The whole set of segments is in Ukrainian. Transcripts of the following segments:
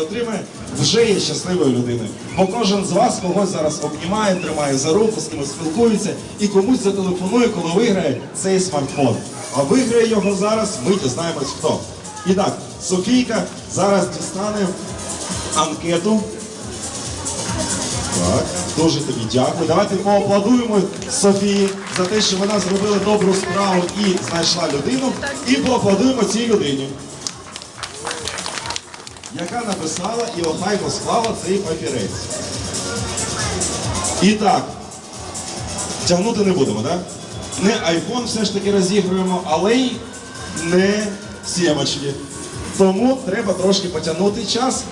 отримає, вже є щасливою людиною. Бо кожен з вас когось зараз обнімає, тримає за руку, з кимось спілкується і комусь зателефонує, коли виграє цей смартфон. А виграє його зараз, ми дізнаємось хто. І так, Софійка зараз дістане анкету. Так, дуже тобі дякую. Давайте поаплодуємо Софії за те, що вона зробила добру справу і знайшла людину. І поаплодуємо цій людині яка написала і охайно склала цей папірець. І так, тягнути не будемо, так? Не iPhone все ж таки розігруємо, але й не сімочки. Тому треба трошки потягнути час.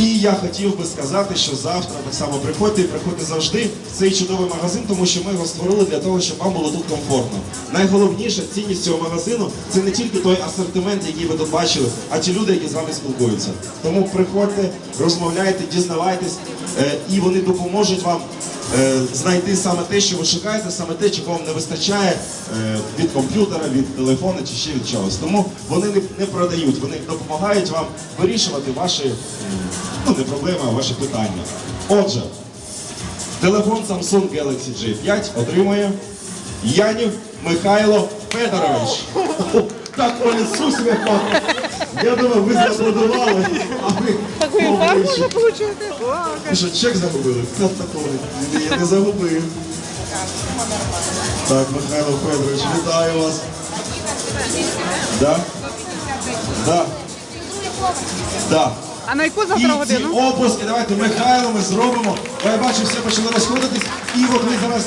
І я хотів би сказати, що завтра так само приходьте і приходьте завжди в цей чудовий магазин, тому що ми його створили для того, щоб вам було тут комфортно. Найголовніша цінність цього магазину це не тільки той асортимент, який ви тут бачили, а ті люди, які з вами спілкуються. Тому приходьте, розмовляйте, дізнавайтесь, е, і вони допоможуть вам е, знайти саме те, що ви шукаєте, саме те, чого вам не вистачає е, від комп'ютера, від телефону чи ще від чогось. Тому вони не, продають, вони допомагають вам вирішувати ваші ну не проблеми, а ваші питання. Отже, телефон Samsung Galaxy J5 отримує Янів Михайло Федорович. Так у лісу. Я думаю, ви зааплодували, а ви пахню ще. не ви що, чек загубили? Це такого. Я не загубив. Так, Михайло Федорович, вітаю вас. Да? Да. Да. А на яку І завтра ці годину? давайте Михайло ми зробимо. Бо я бачу, все почали розходитись. І от ми зараз